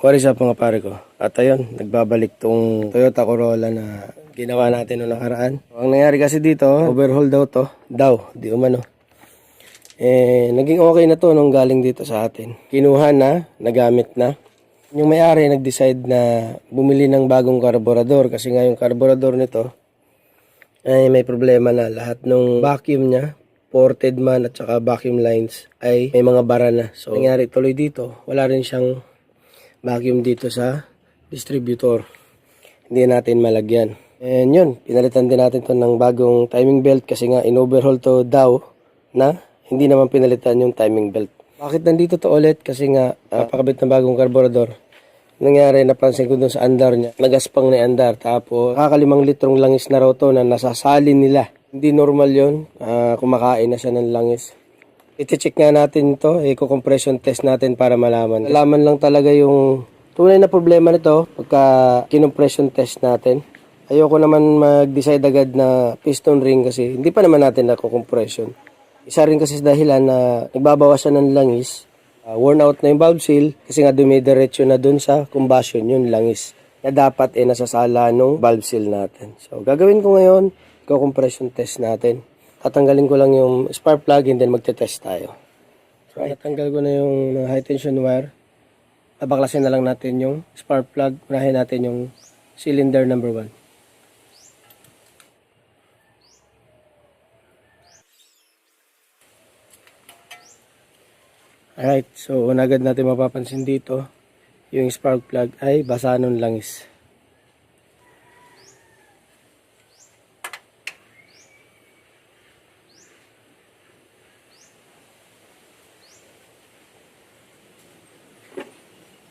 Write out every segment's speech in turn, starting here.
What is up mga pare ko? At ayun, nagbabalik tong Toyota Corolla na ginawa natin noong nakaraan. Ang nangyari kasi dito, overhaul daw to. Daw, di umano. Eh, naging okay na to nung galing dito sa atin. Kinuha na, nagamit na. Yung may-ari nag-decide na bumili ng bagong karburador kasi nga yung karburador nito ay may problema na. Lahat ng vacuum niya, ported man at saka vacuum lines ay may mga bara na. So, nangyari tuloy dito, wala rin siyang vacuum dito sa distributor. Hindi natin malagyan. And yun, pinalitan din natin to ng bagong timing belt kasi nga in-overhaul to daw na hindi naman pinalitan yung timing belt. Bakit nandito to ulit? Kasi nga, uh, ng bagong karburador. Nangyari, napansin ko dun sa andar niya. Nagaspang na yung andar. Tapos, kakalimang litrong langis na raw to na nasasalin nila. Hindi normal yon Ah, kumakain na siya ng langis. Iti-check nga natin ito, i-compression test natin para malaman. Malaman lang talaga yung tunay na problema nito pagka kinompression test natin. Ayoko naman mag-decide agad na piston ring kasi hindi pa naman natin nako-compression. Isa rin kasi dahilan na nagbabawasan ng langis, ah, worn out na yung valve seal kasi nga dumidiretso na dun sa combustion yung langis na dapat eh nasasala nung valve seal natin. So gagawin ko ngayon, compression test natin. Tatanggalin ko lang yung spark plug and then magte-test tayo. So natanggal ko na yung high tension wire. Babaklasin na lang natin yung spark plug. Unahin natin yung cylinder number 1. Alright, so una agad natin mapapansin dito, yung spark plug ay basa ng langis.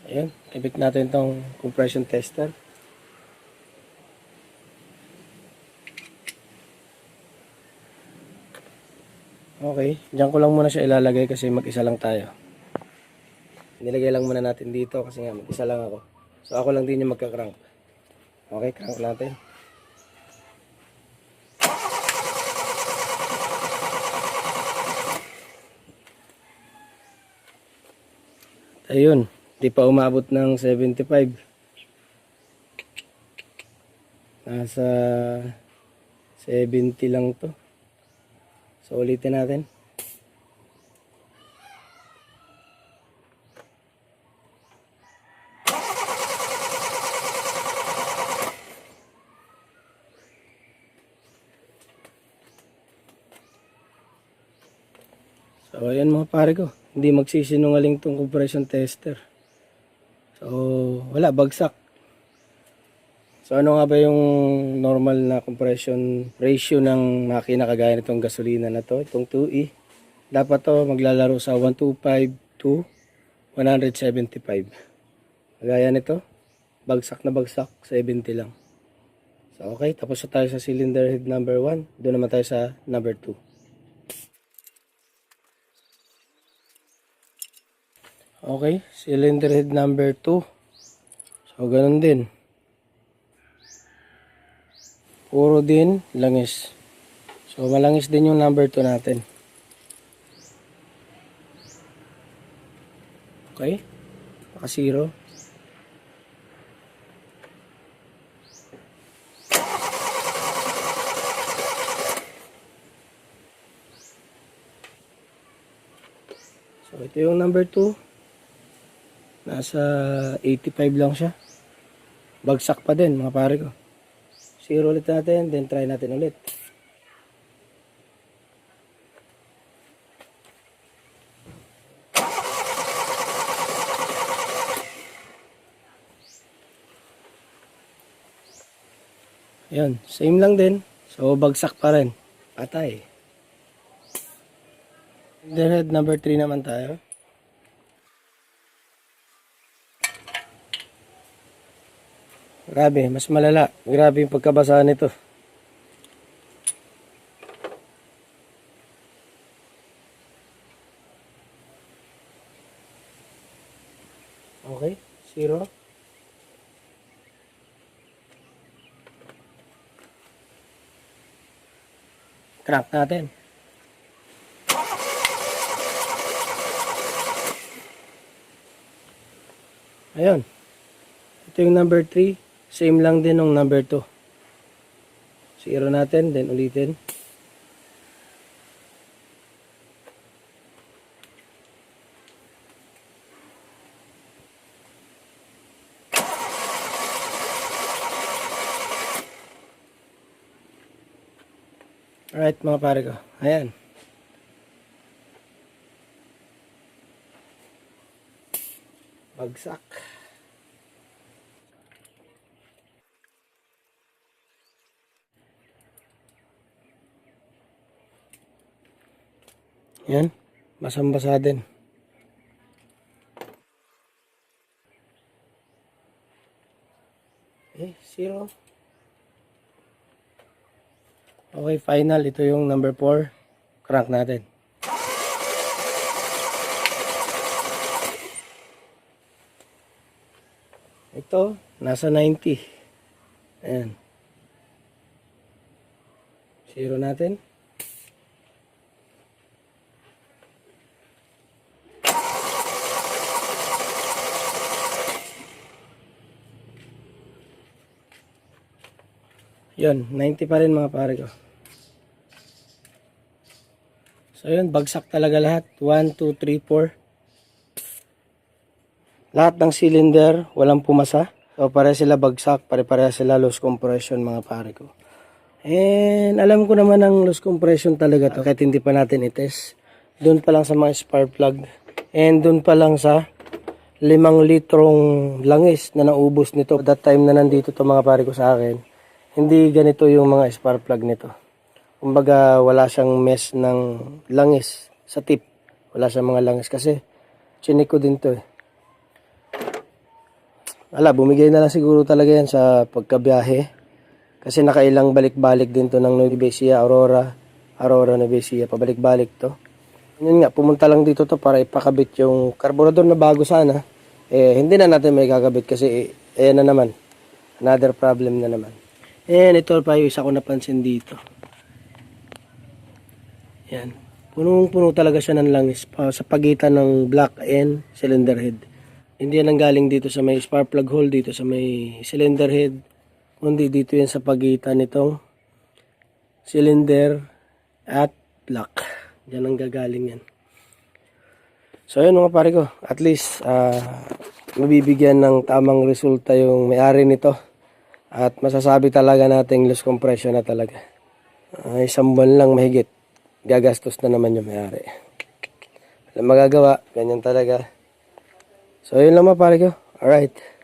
Ayan, ibig natin tong compression tester. Okay, diyan ko lang muna siya ilalagay kasi mag-isa lang tayo. Nilagay lang muna natin dito kasi nga mag-isa lang ako. So ako lang din yung magka-crank. Okay, crank natin. Ayun, di pa umabot ng 75. Nasa 70 lang to. So ulitin natin. So ayan mga pare ko, hindi magsisinungaling tong compression tester. Wala, bagsak. So ano nga ba yung normal na compression ratio ng makina kagaya nitong gasolina na to, itong 2E? Dapat to maglalaro sa 125 to 175. Kagaya nito, bagsak na bagsak, 70 lang. So okay, tapos na tayo sa cylinder head number 1. Doon naman tayo sa number 2. Okay, cylinder head number 2. So ganun din. Puro din langis. So malangis din yung number 2 natin. Okay? Naka zero. So ito yung number 2. Nasa 85 lang siya. Bagsak pa din mga pare ko. Zero ulit natin, then try natin ulit. Yan, same lang din. So, bagsak pa rin. Patay. Then head number 3 naman tayo. Grabe, mas malala. Grabe yung pagkabasa nito. Okay, zero. Crank natin. Ayun. Ito yung number 3. Same lang din ng number 2. Zero natin, then ulitin. Alright mga pare ko. Ayan. Bagsak. Yan. Basang-basa din. Eh, zero. Okay, final. Ito yung number 4. Crank natin. Ito, nasa 90. Ayan. Zero natin. Yun, 90 pa rin mga pare ko. So yun, bagsak talaga lahat. 1, 2, 3, 4. Lahat ng cylinder, walang pumasa. So pare sila bagsak, pare-pare sila loose compression mga pare ko. And alam ko naman ang loose compression talaga to kahit hindi pa natin itest. Doon pa lang sa mga spark plug. And doon pa lang sa limang litrong langis na naubos nito. That time na nandito to mga pare ko sa akin, hindi ganito yung mga spark plug nito. Kumbaga wala siyang mess ng langis sa tip. Wala siyang mga langis kasi chinik ko din to eh. Ala, bumigay na lang siguro talaga yan sa pagkabiyahe. Kasi nakailang balik-balik din to ng Nueva Ecija, Aurora, Aurora, Nueva Ecija, pabalik-balik to. Yun nga, pumunta lang dito to para ipakabit yung carburetor na bago sana. Eh, hindi na natin may kakabit kasi eh, ayan na naman. Another problem na naman. And ito pa yung isa ko napansin dito. Yan. Punong-puno talaga siya ng langis pa sa pagitan ng black and cylinder head. Hindi yan ang galing dito sa may spark plug hole dito sa may cylinder head. Kundi dito yan sa pagitan nitong cylinder at black. Diyan ang gagaling yan. So yun mga pare ko, at least ah, mabibigyan ng tamang resulta yung may-ari nito. At masasabi talaga nating loose compression na talaga. Ah, isang buwan lang mahigit. Gagastos na naman yung may-ari. Walang magagawa, ganyan talaga. So yun lang mga pare ko. Alright.